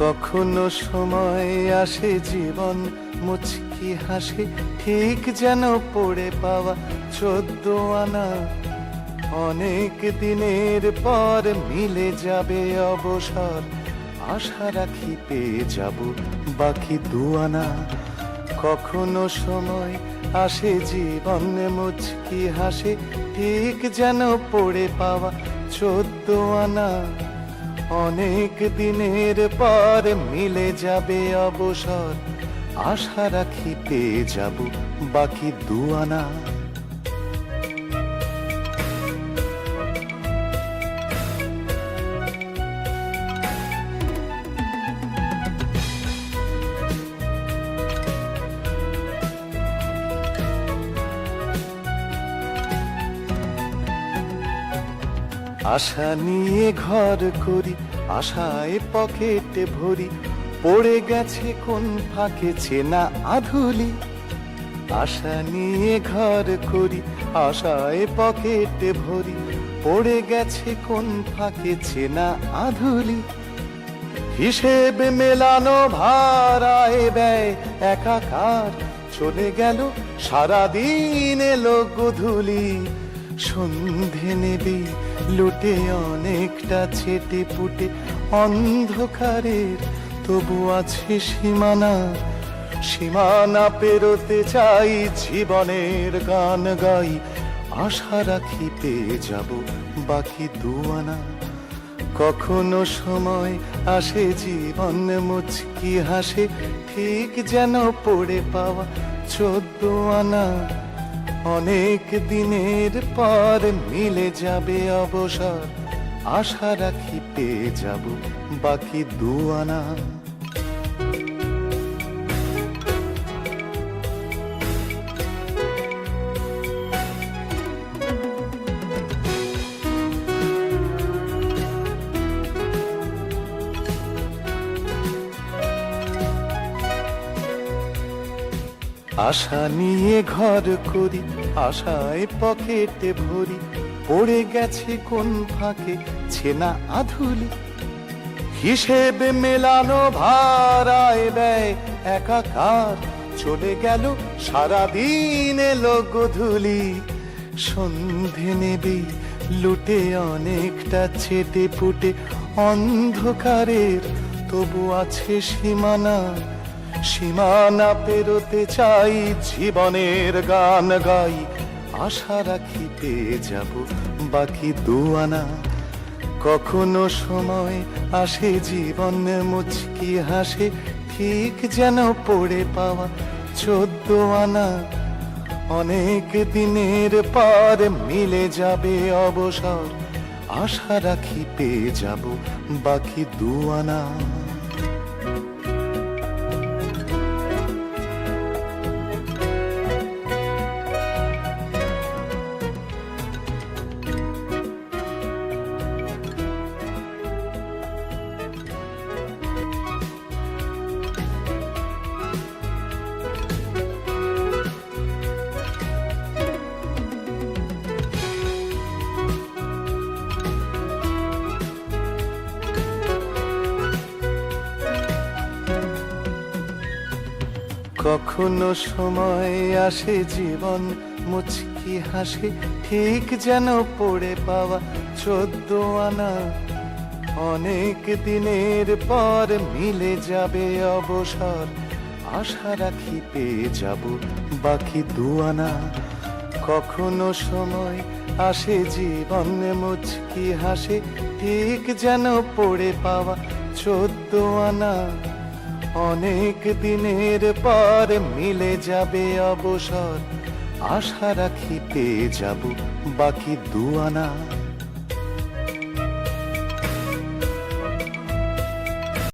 কখনো সময় আসে জীবন, মুচকি হাসে ঠিক যেন পড়ে পাওয়া চোদ্দ আনা। অনেক দিনের পর মিলে যাবে অবসর, আশা রাখি পেয়ে যাব বাকি দুয়ানা কখনো সময় আসে জীবন, মুচকি হাসে ঠিক যেন পড়ে পাওয়া চোদ্দ আনা। অনেক দিনের পর মিলে যাবে অবসর। আশা রাখিতে যাব বাকি দুয়ানা আশা নিয়ে ঘর করি, আশায় পকেটে ভরি। পড়ে গেছে কোন ফাঁকে চেনা আধুলি। আশা নিয়ে ঘর করি, আশায় পকেটে ভরি। পড়ে গেছে কোন ফাঁকে চেনা আধুলি। হিসেবে মেলানো ভাড়ায় ব্যয় একাকার। চলে গেল, সারাদিন এলো গধুলি। সন্ধে নেবে, লুটে অনেকটা ছেটে পুটে, অন্ধকারের তবু আছে সীমানা সীমানা পেরোতে চাই জীবনের গান গাই, আশা রাখি পেয়ে যাব বাকি দুয়ানা কখনো সময় আসে জীবন মুচকি হাসে, ঠিক যেন পড়ে পাওয়া চোদ্দ আনা। অনেক দিনের পর মিলে যাবে অবসর। আশা রাখি পেয়ে যাব বাকি দুয়ানা আশা নিয়ে ঘর করি, আশায় পকেটে ভরি। পড়ে গেছে কোন ফাঁকে, ছেনা আধুলি। হিসেবে মেলানো ভাড়ায় ব্যয় একাকার। চলে গেল সারাদিন এলো গধুলি। সন্ধে নেবে, লুটে অনেকটা ছেটে পুটে অন্ধকারের তবু আছে সীমানা। সীমানা পেরোতে চাই জীবনের গান গাই। আশা রাখি পেয়ে যাব বাকি দুয়ানা কখনো সময় আসে জীবন মুচকি হাসে, ঠিক যেন পড়ে পাওয়া চোদ্দ আনা অনেক দিনের পর মিলে যাবে অবসর। আশা রাখি পেয়ে যাব বাকি দুয়ানা কখনো সময় আসে জীবন মুচকি হাসে, ঠিক যেন পড়ে পাওয়া চোদ্দ আনা। অনেক দিনের পর মিলে যাবে অবসর, আশা রাখি পেয়ে যাব বাকি দুয়ানা কখনো সময় আসে জীবন মুচকি হাসে, ঠিক যেন পড়ে পাওয়া চোদ্দ আনা। অনেক দিনের পর মিলে যাবে অবসর। আশা রাখি পেয়ে যাব বাকি দুয়ানা